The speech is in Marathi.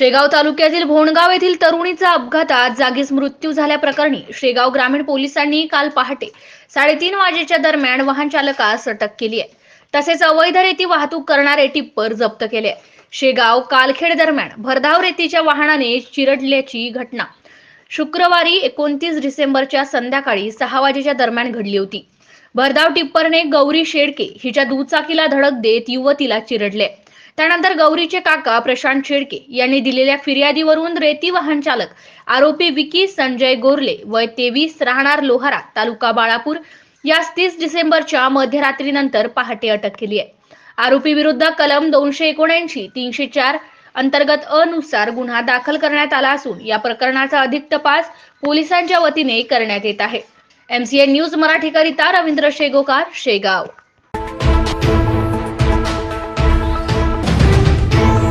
शेगाव तालुक्यातील भोणगाव येथील तरुणीचा अपघातात जागीच मृत्यू झाल्याप्रकरणी शेगाव ग्रामीण पोलिसांनी काल पहाटे साडेतीन वाजेच्या दरम्यान वाहन चालकास अटक केली आहे. तसेच अवैध रेती वाहतूक करणारे टिप्पर जप्त केले आहे. शेगाव कालखेड दरम्यान भरधाव रेतीच्या वाहनाने चिरडल्याची घटना. शुक्रवारी एकोणतीस डिसेंबरच्या संध्याकाळी सहा वाजेच्या दरम्यान घडली होती. भरधाव टिप्परने गौरी शेडके हिच्या दुचाकीला धडक देत युवतीला चिरडले. त्यानंतर गौरीचे काका प्रशांत शेडके यांनी दिलेल्या फिर्यादीवरून रेती वाहन चालक आरोपी विकी संजय गोरले वय तेवीस राहणार लोहारा तालुका बाळापूर यास तीस डिसेंबरच्या मध्यरात्रीनंतर पहाटे अटक केली आहे. आरोपी विरुद्ध कलम दोनशे एकोणऐंशी तीनशे चार अंतर्गत अनुसार गुन्हा दाखल करण्यात आला असून या प्रकरणाचा अधिक तपास पोलिसांच्या वतीने करण्यात येत आहे. एमसीएन न्यूज मराठीकरिता रवींद्र शेगोकार शेगाव.